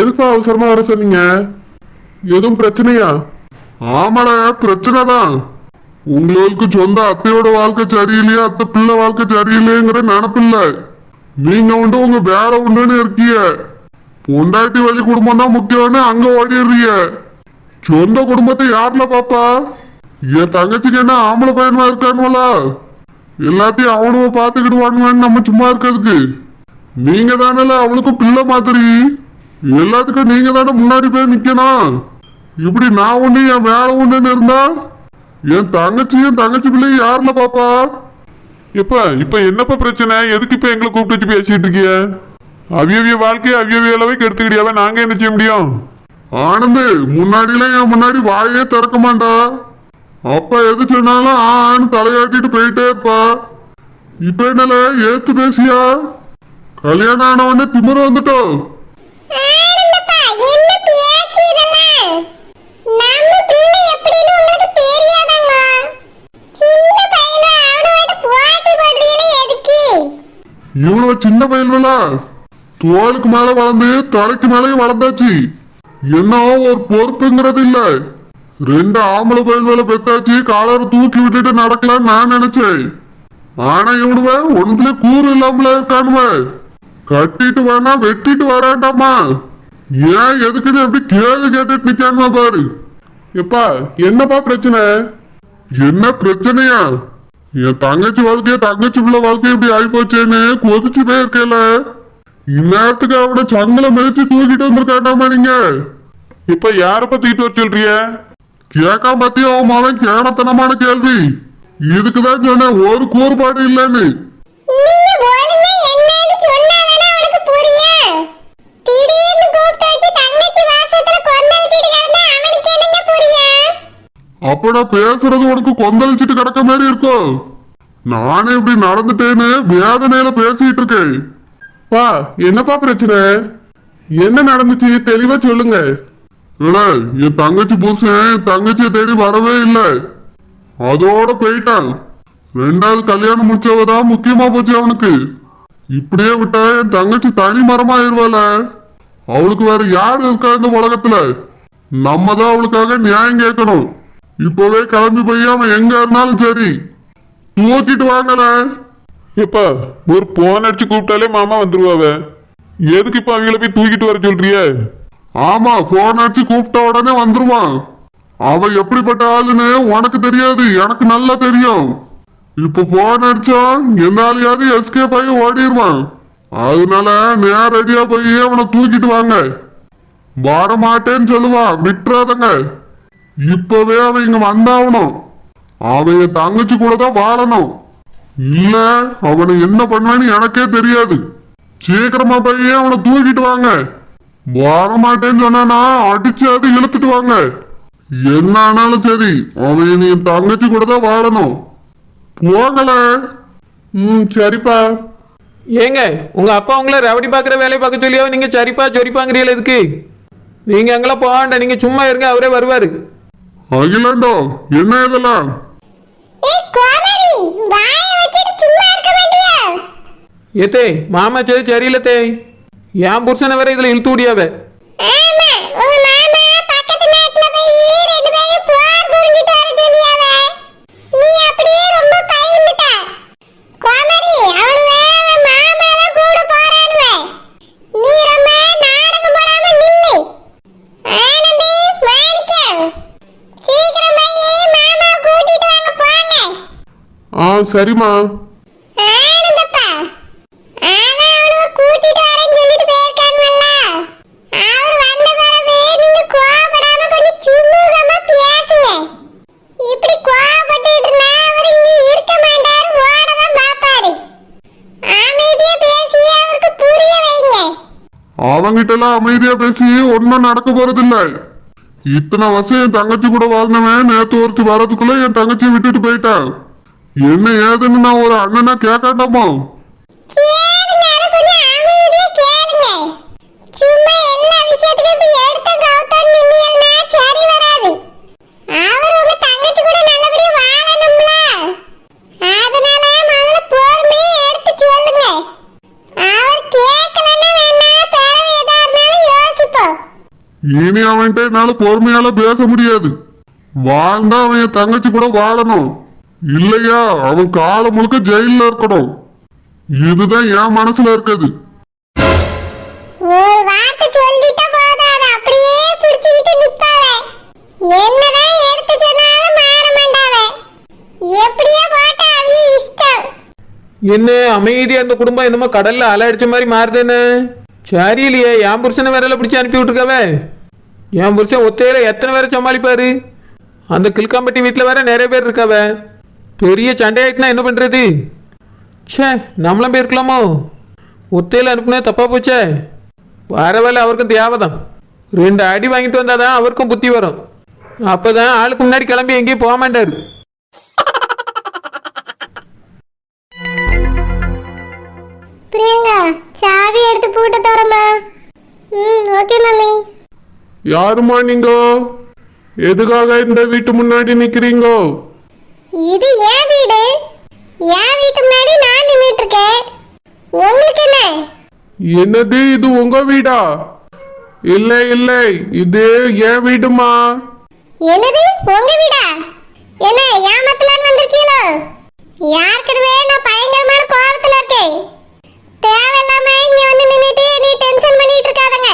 எதுக்கு அவசரமா வர சொன்னீங்க? எதுவும் பிரச்சனையா? ஆமாடா பிரச்சனை தான் உங்களுக்கு சொந்த அத்தையோட வாழ்க்கை சரியில்லையா? அத்தை பிள்ளை வாழ்க்கை சரியில்லையங்கிற நினப்பில்ல. நீங்க உண்டு உங்க வேற உண்டுன்னு இருக்கிய பொண்டாட்டி வழி குடும்பம் தான் முக்கியம்னு அங்க ஓடிடுறிய சொந்த குடும்பத்தை யாருல பாப்பா? என் தங்கச்சிக்கு என்ன ஆம்பளை பையனா இருக்கானுவலா எல்லாத்தையும் அவனுவ பாத்துக்கிடுவானுவேன்னு நம்ம சும்மா இருக்கிறதுக்கு. நீங்க தானே அவளுக்கும் பிள்ளை மாதிரி? எல்லாத்துக்கும் நீங்க தானே முன்னாடி போய் நிக்கணும்? இப்படி நான் ஒண்ணு என் வேலை ஒண்ணுன்னு இருந்தா? என் தங்கச்சியும் தங்கச்சி பிள்ளையும் யாருல பாப்பா? இப்ப இப்ப என்னப்பா பிரச்சனை? எதுக்கு இப்ப எங்களை கூப்பிட்டு வச்சு பேசிட்டு இருக்கிய அவியவிய வாழ்க்கையை அவியவிய அளவுக்கு கெடுத்துக்கிட்டியாவே நாங்க என்ன செய்ய முடியும்? ஆனந்து முன்னாடிலாம் என் முன்னாடி வாயே திறக்க மாட்டா. அப்ப எது சொன்னாலும் ஆன்னு தலையாட்டிட்டு போயிட்டே இருப்பா. இப்ப என்னல ஏத்து பேசியா? கல்யாணம் ஆனவொடனே திமிரு வந்துட்டோம். இவ்வளவு சின்ன பயில்வலா தோலுக்கு மேல வளர்ந்து தலைக்கு மேலேயும் வளர்ந்தாச்சு. என்ன ஒரு பொறுப்புங்கிறது இல்ல. ரெண்டு ஆம்பளை பயில்வலை பெத்தாச்சு காலரை தூக்கி விட்டுட்டு நடக்கலாம்னு நான் நினைச்சேன். ஆனா இவனுவ ஒன்றுல கூறு இல்லாமல இருக்கானுவ கட்டிட்டு வேணா வெட்டிட்டு வராண்டாமா ஏன் எதுக்குன்னு எப்படி கேள்வி கேட்டுட்டு நிக்கானுமா பாரு. எப்பா என்னப்பா பிரச்சனை? என்ன பிரச்சனையா? என் தங்கச்சி வாழ்க்கைய தங்கச்சி பிள்ளை வாழ்க்கை இப்படி ஆகி போச்சேன்னு கொதிச்சு போயிருக்கேல. இந்நேரத்துக்கு அவட சங்கல மிதிச்சு தூக்கிட்டு வந்திருக்காண்டாமா நீங்க. இப்ப யார பத்திட்டு வர சொல்றிய கேட்காம பத்தி அவன் மகன் கேனத்தனமான கேள்வி. இதுக்குதான் சொன்னேன் ஒரு கூறுபாடு இல்லைன்னு நீங்க ஒழுங்கா என்னன்னு சொன்னாதானே அவனுக்கு புரியும் திடீர்னு கூப்பிட்டு வச்சு தங்கச்சி வாசத்துல கொந்தளிச்சிட்டு கிடந்தா அவனுக்கு என்னங்க புரியும் அப்ப நான் பேசுறது உனக்கு கொந்தளிச்சிட்டு கிடக்க மாதிரி இருக்கும் நானே இப்படி நடந்துட்டேன்னு வேதனையில பேசிட்டு இருக்கேன். பா என்னப்பா பிரச்சனை? என்ன நடந்துச்சு? தெளிவா சொல்லுங்க. இல்ல என் தங்கச்சி புருஷன் என் தங்கச்சியை தேடி வரவே இல்லை. அதோட போயிட்டான். ரெண்டாவது கல்யாணம் முடிச்சவதான் முக்கியமா போச்சு அவனுக்கு. இப்படியே விட்டா என் தங்கச்சி தனி மரமா ஆயிருவாள அவளுக்கு வேற யார் இருக்கா இந்த உலகத்துல? நம்ம தான் அவளுக்காக நியாயம் கேட்கணும். இப்பவே கிளம்பி போய் அவன் எங்க இருந்தாலும் சரி. தூக்கிட்டு வாங்கல இப்ப ஒரு போன் அடிச்சு கூப்பிட்டாலே மாமா வந்துருவாவ. எதுக்கு இப்ப அவங்கள போய் தூக்கிட்டு வர சொல்றிய? ஆமா போன் அடிச்சு கூப்பிட்ட உடனே வந்துருவான். அவன் எப்படிப்பட்ட ஆளுன்னு உனக்கு தெரியாது எனக்கு நல்லா தெரியும். இப்ப போன் அடிச்சா எந்த ஆளையாவது எஸ்கேப் ஆகி ஓடிடுவான் அதனால நேரடியா போய் அவனை தூக்கிட்டு வாங்க. வர மாட்டேன்னு சொல்லுவான் விட்டுறாதங்க. இப்பவே அவன் இங்க வந்தாகணும். அவன் என் தங்கச்சி கூட தான் வாழணும். இல்ல அவனை என்ன பண்ணுவேன்னு எனக்கே தெரியாது. சீக்கிரமா போய் அவனை தூக்கிட்டு வாங்க. வர மாட்டேன்னு சொன்னா அடிச்சு அது இழுத்துட்டு வாங்க. என்ன ஆனாலும் சரி அவன் நீ என் தங்கச்சி கூட தான் வாழணும். போகல ம் சரிப்பா. ஏங்க உங்க அப்பா உங்களை ரவடி பார்க்குற வேலையை பார்க்க சொல்லியோ? நீங்க சரிப்பா சொரிப்பாங்கிறீங்களா இதுக்கு நீங்க அங்கெல்லாம் போக வேண்டாம். நீங்க சும்மா இருங்க அவரே வருவாரு. அகிலாண்டோ என்ன இதெல்லாம்? ஏய் கோமதி வாயை வச்சுட்டு சும்மா இருக்க மாட்டியா? ஏத்தே மாமா சரி சரியில்ல தே. என் புருஷனை வேற இதுல இழுத்து விடியாவ ஆமா உங்க மாமா பக்கத்து நாட்டுல போய் ரெண்டு பேரும் போர் புரிஞ்சிட்டு வர சொல்லியாவ நீ அப்படியே ரொம்ப பயந்துட்ட கோமதி அவனுவ அவன் மாமா தான் கூட போறானுவ நீ ரொம்ப நாடகம் போடாம நில்லு ஆனந்தி மாணிக்கம் சீக்கிரம் போய் மாமா கூட்டிட்டு வாங்க போங்க ஆ சரிம்மா ஆனந்தப்பா ஆனா அவனுவ கூட்டிட்டு வரேன்னு சொல்லிட்டு போயிருக்கானுவல்ல அவர் வந்த பிறகு நீங்க கோவப்படாம கொஞ்சம் சுமூகமா பேசுங்க இப்படி கோவப்பட்டுட்டு இருந்தா அவர் இங்க இருக்க மாட்டாரு ஓடதான் பாப்பாரு அமைதியா பேசி அமைதியா ஒன்னும் நடக்க போறது இல்ல இத்தனை வருஷம் என் தங்கச்சி கூட வாழ்ந்தவன் நேத்து ஒருத்தி வரதுக்குள்ள என் தங்கச்சியை விட்டுட்டு போயிட்டான் என்ன ஏதுன்னு நான் ஒரு அண்ணனா கேட்காண்டாமா கேளுங்க அதை கொஞ்சம் அமைதியா கேளுங்க. சும்மா எல்லா விஷயத்துக்கும் இப்படி எடுத்த கௌதம் நின்னியல்னா சரி வராது. அவர் உங்க தங்கச்சி கூட நல்லபடியா வாழணும்ல. அதனால முதல்ல பொறுமையா எடுத்து சொல்லுங்க. அவர் கேட்கலன்னா வேணா பிறகு எதா இருந்தாலும் இனி அவன்கிட்ட என்னால பொறுமையால பேச முடியாது. வாழ்ந்தா அவன் தங்கச்சி கூட வாழணும். இல்லையா? அவன் காலம் முழுக்க ஜெயில இருக்கணும். இதுதான் என் மனசுல இருக்குது ஒரு வார்த்தை சொல்லிட்டா போதாது. அப்படியே பிடிச்சுக்கிட்டு நிப்பாவ என்னதான் எடுத்து சொன்னாலும் மாற மாட்டாவ எப்படியோ போட்டா அவி இஷ்டம். என்ன அமைதியா அந்த குடும்பம் என்னமோ கடல்ல அலை அடிச்ச மாதிரி மாறுதுன்னு? சரியில்லையே என் புருஷனை வேற பிடிச்சி அனுப்பி விட்டுருக்காவ. என் புருஷன் ஒத்தையில எத்தனை பேரை சமாளிப்பாரு? அந்த கில்காம்பட்டி வீட்டில் வேற நிறைய பேர் இருக்காவ. பெரிய சண்டையாயிட்டுனா என்ன பண்றது? ச்சே நம்மளும் போயிருக்கலாமோ? ஒத்தையில அனுப்புனே தப்பா போச்சே. வர வேலை அவருக்கும் தேவைதான். ரெண்டு அடி வாங்கிட்டு வந்தாதான் அவருக்கும் புத்தி வரும். அப்பதான் ஆளுக்கு முன்னாடி கிளம்பி எங்கேயும் போக மாட்டாரு. பிரியங்கா சாவி எடுத்து பூட்ட தரமா? ம் ஓகே மம்மி யாருமா நீங்க? எதுக்காக இந்த வீட்டு முன்னாடி நிக்கிறீங்கோ? இது என் வீடு? என் வீட்டு முன்னாடி நான் நின்னுட்டு இருக்கேன்? உங்களுக்கு என்ன? என்னது இது உங்க வீடா? இல்லை இல்லை இது என் வீடுமா? என்னது உங்க வீடா? என்ன ஏமாத்தலான்னு வந்திருக்கீங்களோ? யாருக்கனவே நான் பயங்கரமான கோபத்துல இருக்கேன். தேவையில்லாம இங்க வந்து நின்னுட்டு நீ டென்ஷன் பண்ணிட்டு இருக்காதங்க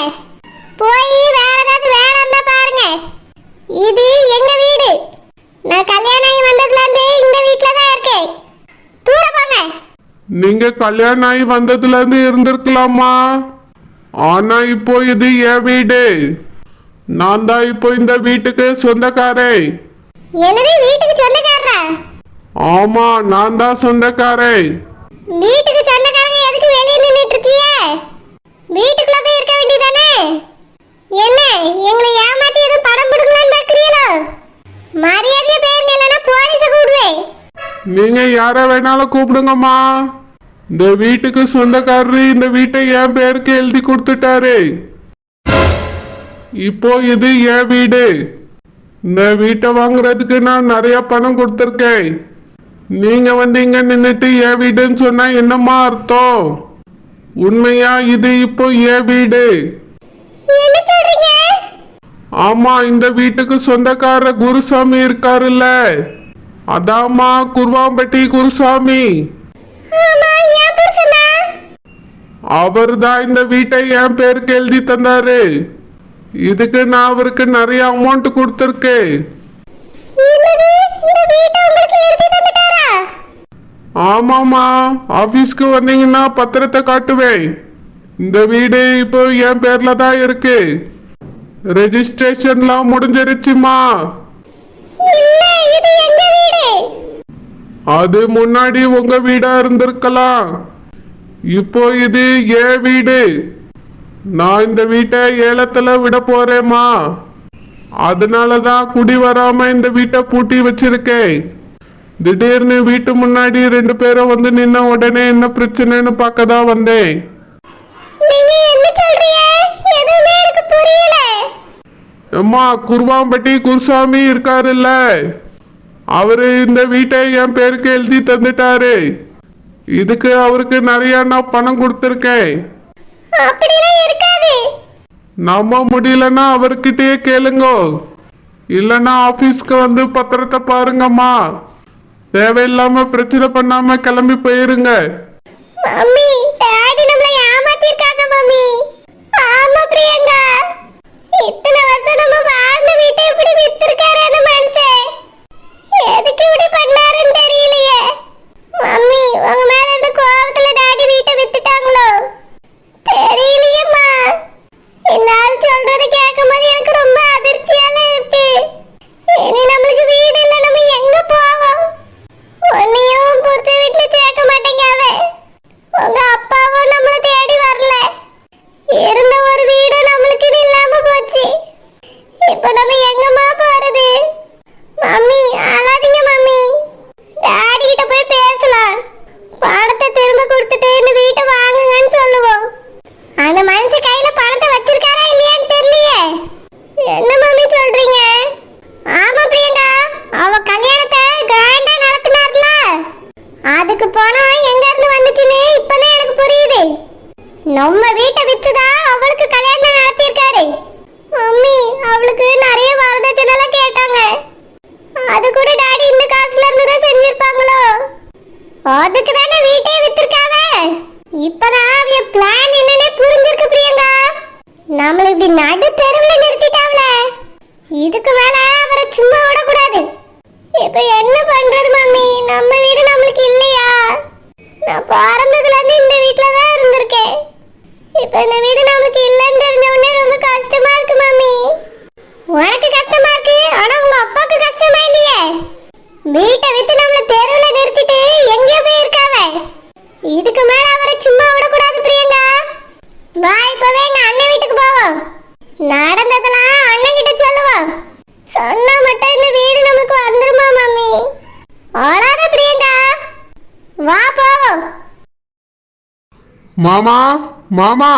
போய் வேற ஏதாவது வேலை இருந்தா பாருங்க இது எங்க வீடு நான் கல்யாணம் ஆகி வந்ததுல இருந்து இந்த வீட்ல தான் இருக்கேன் தூர போங்க நீங்க கல்யாணம் ஆகி வந்ததுல இருந்து இருந்திருக்கலாமா? ஆனா இப்போ இது என் வீடு. நான் தான் இப்போ இந்த வீட்டுக்கு சொந்தக்காரன். என்னது வீட்டுக்கு சொந்தக்காரரா? ஆமா நான் தான் சொந்தக்காரன். வீட்டுக்கு சொந்தக்காரங்க எதுக்கு வெளியே நின்னுட்டு இருக்கீங்க வீட்டுக்குள்ள போய் இருக்க வேண்டியதானே? என்ன எங்களை ஏமாத்தி எதுவும் படம் பிடுங்கலான்னு பாக்குறீங்களோ மரியாதையா பேருங்க இல்லைன்னா போலீஸ கூடுவேன் நீங்க யார வேணாலும் கூப்பிடுங்கம்மா. இந்த வீட்டுக்கு சொந்தக்காரரு இந்த வீட்டை என் பேருக்கு எழுதி கொடுத்துட்டாரு. இப்போ இது என் வீடு. இந்த வீட்டை வாங்குறதுக்கு நான் நிறைய பணம் கொடுத்துருக்கேன். நீங்க வந்து இங்க நின்னுட்டு என் வீடுன்னு சொன்னா என்னம்மா அர்த்தம்? உண்மையா இது இப்போ என் வீடு? ஆமா இந்த வீட்டுக்கு சொந்தக்கார குருசாமி இருக்காருல்ல. அதாம்மா குருவாம்பட்டி குருசாமி. அவர் தான் இந்த வீட்டை என் பேருக்கு எழுதி தந்தாரு. இதுக்கு நான் அவருக்கு நிறைய அமௌண்ட் கொடுத்துருக்கேன். ஆமாமா ஆபீஸ்க்கு வந்தீங்கன்னா பத்திரத்தை காட்டுவேன். இந்த வீடு இப்போ என் பேர்ல தான் இருக்கு. ரெஜிஸ்ட்ரேஷன்லாம் முடிஞ்சிருச்சுமா அது முன்னாடி உங்க வீடா இருந்திருக்கலாம். இப்போ இது என் வீடு. நான் இந்த வீட்டை ஏலத்துல விட போறேம்மா. அதனாலதான் குடி வராம இந்த வீட்டை பூட்டி வச்சிருக்கேன். திடீர்னு வீட்டு முன்னாடி ரெண்டு பேரும் வந்து நின்ன உடனே என்ன பிரச்சனைன்னு பார்க்க தான் வந்தேன் அம்மா குருவாம்பட்டி குருசாமி இருக்காருல்ல. அவரு இந்த வீட்டை என் பேருக்கு எழுதி தந்துட்டாரு. இதுக்கு அவருக்கு நிறைய நான் பணம் கொடுத்துருக்கேன். நம்ப முடியலன்னா அவர்கிட்டயே கேளுங்க. இல்லைன்னா ஆபீஸ்க்கு வந்து பத்திரத்தை பாருங்கம்மா. தேவையில்லாம பிரச்சனை பண்ணாம கிளம்பி போயிருங்க. மம்மி டாடி நம்மள ஏமாத்திருக்காங்க மம்மி. ஆமா பிரியங்கா. இத்தனை வருஷம் நம்ம வாழ்ந்த வீட்டை இப்படி வித்திருக்காரு? பேசலாம் பணத்தை திரும்ப கொடுத்துட்டு இந்த வீட்டை வாங்குங்கன்னு சொல்லுவோம். அந்த மனுஷன் கையில பணத்தை வச்சிருக்காரா இல்லையான்னு தெரியலையே. என்ன மம்மி சொல்றீங்க? ஆமா பிரியங்கா அவ கல்யாணத்தை கிராண்டா நடத்தினார்ல. அதுக்கு பணம் எங்க இருந்து வந்துச்சுன்னு இப்பதான் எனக்கு புரியுது. நம்ம வீட்டை வித்துதான் அவளுக்கு கல்யாணம் நடத்தியிருக்காரு. மம்மி அவளுக்கு நிறைய வரது அதுக்கு தானே வீட்டே வித்திருக்காவ? இப்பதான் அவிய பிளான் என்னன்னே புரிஞ்சிருக்கு பிரியங்கா நம்மள இப்படி நடு தெருவுல நிறுத்திட்டாவல இதுக்கு மேல அவரை சும்மா விடக்கூடாது இப்ப என்ன பண்றது மம்மி நம்ம வீடு நம்மளுக்கு இல்லையா நான் பிறந்ததுல இருந்து இந்த வீட்ல தான் இருந்திருக்கேன் இப்ப இந்த வீடு நம்மளுக்கு இல்லைன்னு தெரிஞ்ச உடனே ரொம்ப கஷ்டமா இருக்கு மம்மி உனக்கு கஷ்டமா இருக்கு ஆனா உங்க அப்பாவுக்கு கஷ்டமா இல்லையே வீட்டை விட்டு நம்மள தெருவுல நிறுத்திட்டு எங்கேயோ போய் இருக்காவ இதுக்கு மேல அவரை சும்மா விடக்கூடாது பிரியங்கா. வா இப்பவே எங்க அண்ணன் வீட்டுக்கு போவோம். நடந்ததெல்லாம் அண்ணன் கிட்ட சொல்லுவோம் சொன்னா மட்டும் இந்த வீடு நமக்கு வந்துருமா மம்மி? அழாத பிரியங்கா. வா போவோம். மாமா மாமா.